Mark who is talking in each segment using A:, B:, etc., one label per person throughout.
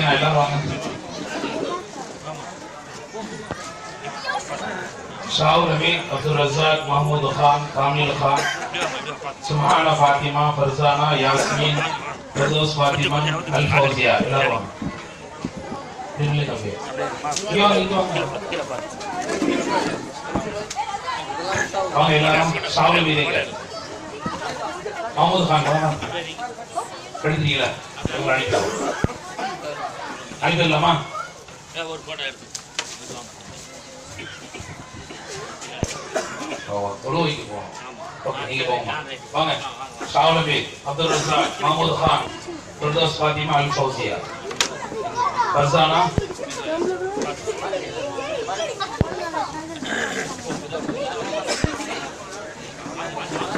A: ஹசீனா எல்லாரும் வாங்க. ஷாவுல் அமீன் அப்துல் ரசாக் மஹமூது கான் காமில் கான் சுஹானா ஃபாத்திமா ஃபர்சானா யாஸ்மின் பிரதோஸ் ஃபாத்திமா அல் ஃபௌசியா எல்லாரும் வாங்க. நில்லு தம்பி. வாங்க அவங்க எல்லாரும் ஷாவுல் மீதிங்க மஹமூது கான் வாங்க. எடுத்தீங்களா உங்களை அழைக்கலாம் அழைக்கலாமா
B: ஒரு போட்டோ எடுத்து.
A: தொழுவைக்கு போகணும். ஓகே நீங்க போங்க வாங்க. ஷாவுலபி அப்துல் ரஸாக் மஹமூத் கான் ஃபிர்தௌஸ் ஃபாத்திமா அல் ஃபௌசியா. ஃபர்சானா ஷீர் லிஸ்ட்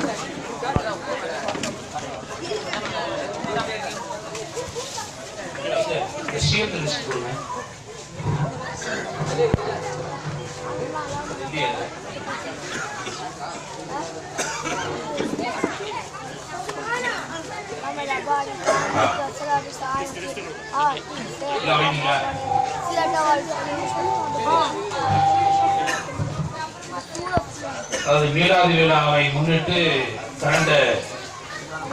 A: கொடுங்க இல்லையா இல்ல வைங்களா அதாவது மீலாது விழாவை முன்னிட்டு கடந்த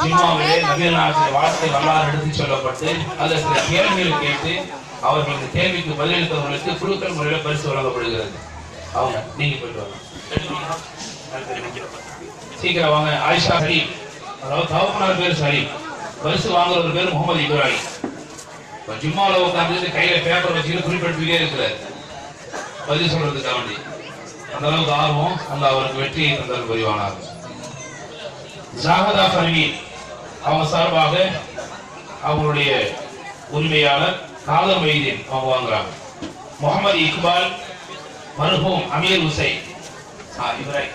A: ஜிம்மாவிலே நவீனாசிரியர் வார்த்தை வரலாறு எடுத்து சொல்லப்பட்டு அதில் சில கேள்விகள் கேட்டு அவர்களுக்கு கேள்விக்கு பதிலளித்தவர்களுக்கு குழுக்கள் முறையில் பரிசு வழங்கப்படுகிறது. அவங்க நீங்க போயிட்டு வாங்க. சீக்கிரம் வாங்க. ஆயிஷா சலீம். அதாவது தவப்பனார் பேர் சரி பரிசு வாங்குறவர் பேர் முகமது இப்ராஹிம். இப்ப ஜும்மாவில் உட்காந்து கையில பேப்பர் வச்சுக்கிட்டு குறிப்பிட்டுட்டே இருக்கிறார். பதில் சொல்றதுக்காக வேண்டி. அந்த அளவுக்கு ஆர்வம் அந்த அவருக்கு வெற்றியை தந்தார் புரிவானார் ஜாகதா பர்வீன் அவங்க சார்பாக அவங்களுடைய உரிமையாளர் காதர் மைதீன் அவங்க வாங்குறாங்க. முகமது இக்பால் மருஹூம் அமீர் உசை இப்ராஹிம்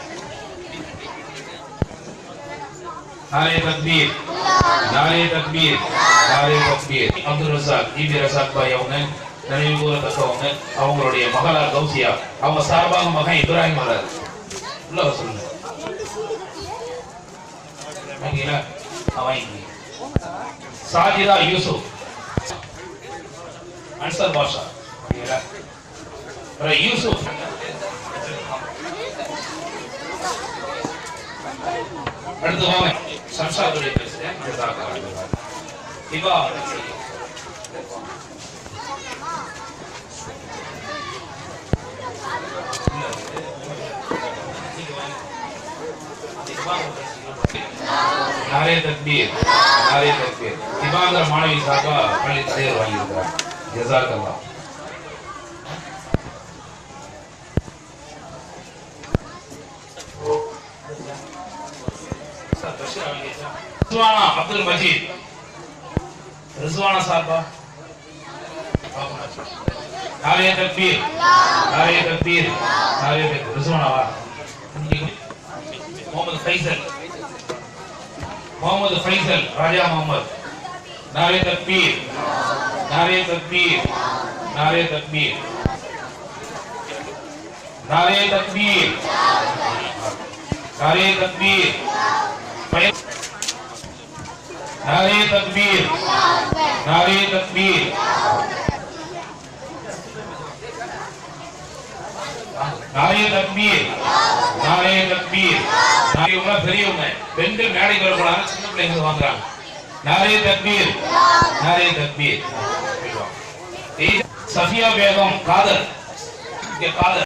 A: நாரே தக்பீர். நாரே தக்பீர். நாரே தக்பீர். அப்துல் ரசாக் அவங்களுடைய மகளார் கௌசியா. அவங்க சார்பாக மகன் இப்ராஹிம் மலர் சொல்லுங்க. வாங்கிங்களா அவங்க சாஜிதா யூசுப். அன்சர் பாஷா. வாங்கிங்களா யூசுப். அடுத்து வாங்க. சம்சாதுடைய பேசுறேன் அடுத்தாக இவா Thank you. நாரே தக்பீர் நாரே தக்பீர். திவாங்கர மாணவி சார்பா பள்ளி தலைவர் வாங்கியிருக்கிறார். ஜசாக்கல்லா ரிஸ்வானா அப்துல் மஜீத். ரிஸ்வானா சார்பா நாரே தக்பீர் நாரே தக்பீர் நாரே தக்பீர். ரிஸ்வானாவா முகமது ஃபைசல். मोहम्मद फैसल, राजा मोहम्मद। नारे तकबीर। नारे तकबीर। नारे तकबीर। नारे तकबीर। नारे तकबीर। नारे तकबीर। नारे तकबीर। நாளைய தக்பீர். நாளைய தக்பீர். நாரே பெரியவங்க. பெண்கள் மேடைக்கு வரக்கூடாது சின்ன பிள்ளைங்க வாங்குறாங்க. நாளைய தக்பீர். நாளைய தக்பீர். சஃபியா பேகம் காதல். காதல்.